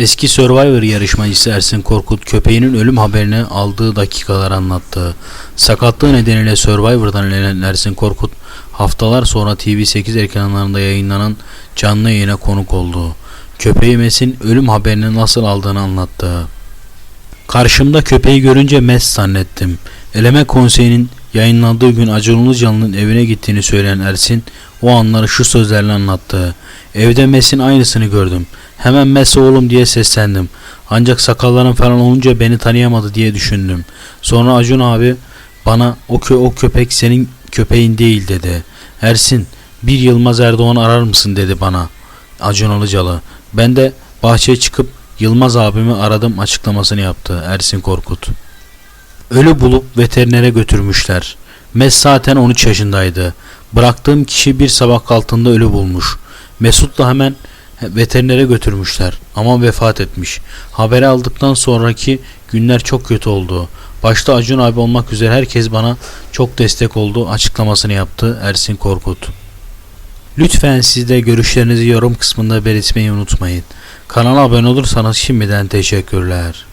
Eski Survivor yarışmacısı Ersin Korkut köpeğinin ölüm haberini aldığı dakikalar anlattı. Sakatlığı nedeniyle Survivor'dan elenen Ersin Korkut haftalar sonra TV8 ekranlarında yayınlanan canlı yayına konuk oldu. Köpeği Mes'in ölüm haberini nasıl aldığını anlattı. Karşımda köpeği görünce Mes zannettim. Eleme konseyinin yayınlandığı gün Acun Ilıcalı'nın evine gittiğini söyleyen Ersin o anları şu sözlerle anlattı. Evde Mes'in aynısını gördüm. Hemen Mes oğlum diye seslendim. Ancak sakallarım falan olunca beni tanıyamadı diye düşündüm. Sonra Acun abi bana o, kö o köpek senin köpeğin değil dedi. Ersin bir Yılmaz Erdoğan arar mısın dedi bana. Acun Ilıcalı. Ben de bahçeye çıkıp Yılmaz abimi aradım açıklamasını yaptı Ersin Korkut. Ölü bulup veterinere götürmüşler. Mes zaten 13 yaşındaydı. Bıraktığım kişi bir sabah altında ölü bulmuş. Mesut da hemen veterinere götürmüşler ama vefat etmiş. Haberi aldıktan sonraki günler çok kötü oldu. Başta Acun abi olmak üzere herkes bana çok destek oldu açıklamasını yaptı Ersin Korkut. Lütfen siz de görüşlerinizi yorum kısmında belirtmeyi unutmayın. Kanala abone olursanız şimdiden teşekkürler.